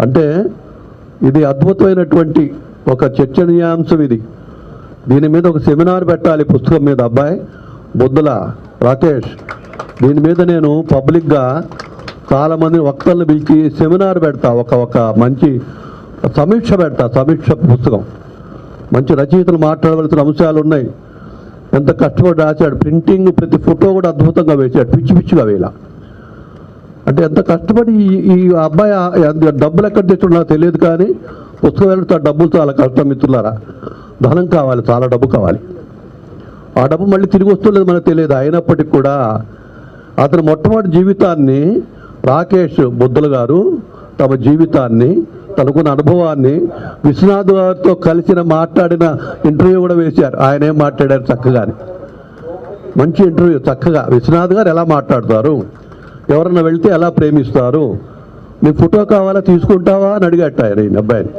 అంటే ఇది అద్భుతమైనటువంటి ఒక చర్చనీయాంశం ఇది. దీని మీద ఒక సెమినార్ పెట్టాలి పుస్తకం మీద అబ్బాయి. బుద్ధుల రాకేష్. దీని మీద నేను పబ్లిక్గా చాలామంది వక్తలను పిలిచి సెమినార్ పెడతా ఒక ఒక మంచి సమీక్ష పెడతా సమీక్ష పుస్తకం. మంచి రచయితలు మాట్లాడవలసిన అంశాలు ఉన్నాయి. ఎంత కష్టపడి రాశాడు. ప్రింటింగ్ ప్రతి ఫోటో కూడా అద్భుతంగా వేశాడు. పిచ్చి పిచ్చిగా వేలా అంటే ఎంత కష్టపడి ఈ- అబ్బాయి డబ్బులు ఎక్కడ తెచ్చున్నా తెలియదు కానీ పుస్తకం వెళ్తే డబ్బులు చాలా కష్టం మిత్రులారా. ధనం కావాలి చాలా డబ్బు కావాలి. ఆ డబ్బు మళ్ళీ తిరిగి వస్తులేదు మనకు తెలియదు. అయినప్పటికీ కూడా అతని మొట్టమొదటి జీవితాన్ని రాకేష్ బుద్ధులు గారు తమ జీవితాన్ని తనకున్న అనుభవాన్ని విశ్వనాథ్ గారితో కలిసిన మాట్లాడిన ఇంటర్వ్యూ కూడా వేశారు. ఆయన ఏం మాట్లాడారు చక్కగా మంచి ఇంటర్వ్యూ చక్కగా. విశ్వనాథ్ గారు ఎలా మాట్లాడతారు? ఎవరన్నా వెళ్తే ఎలా ప్రేమిస్తారు? నీ ఫోటో కావాలా? తీసుకుంటావా? అని అడిగట్ట ఆయన అబ్బాయిని.